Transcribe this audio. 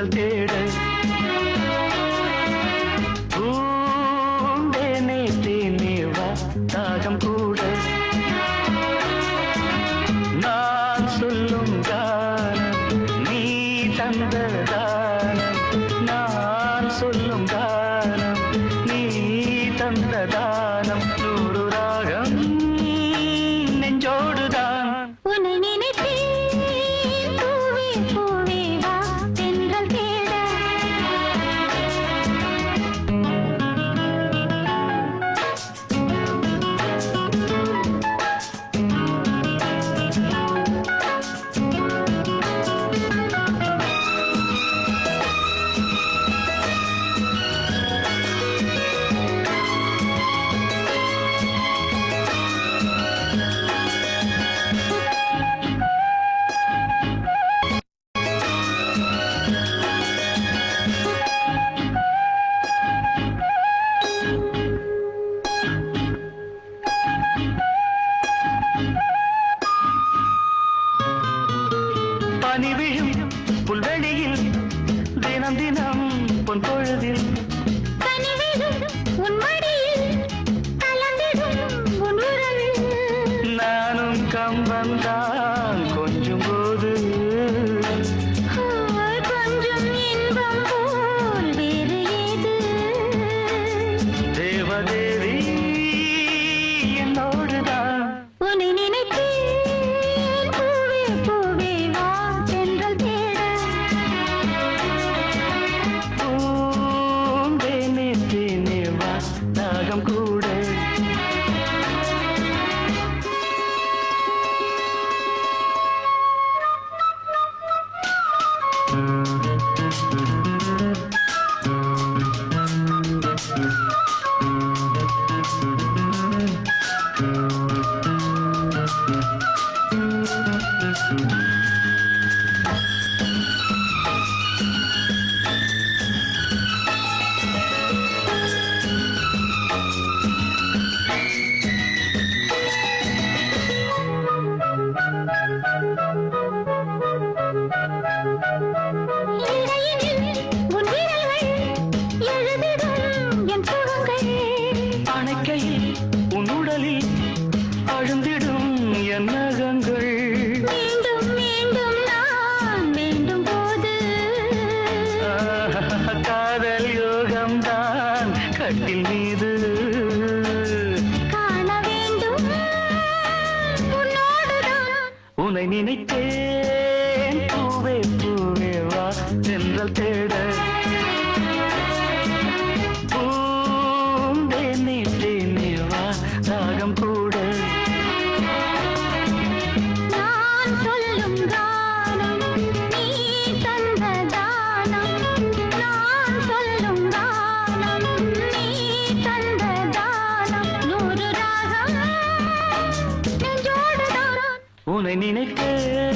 காதல் தேட. பூந்தேனே தேனே வா தாகம் கூட. நான் சொல்லும் கானம் நீ தந்த தானம். நான் சொல்லும் விழும் புல்வெளியில் தினம் தினம் பொன் பொழுதில் கட்டில் மீது. காண வேண்டும். உன்னை நினைத்தேன். பூவே பூவே வா. தென்றல் தேட நினைக்க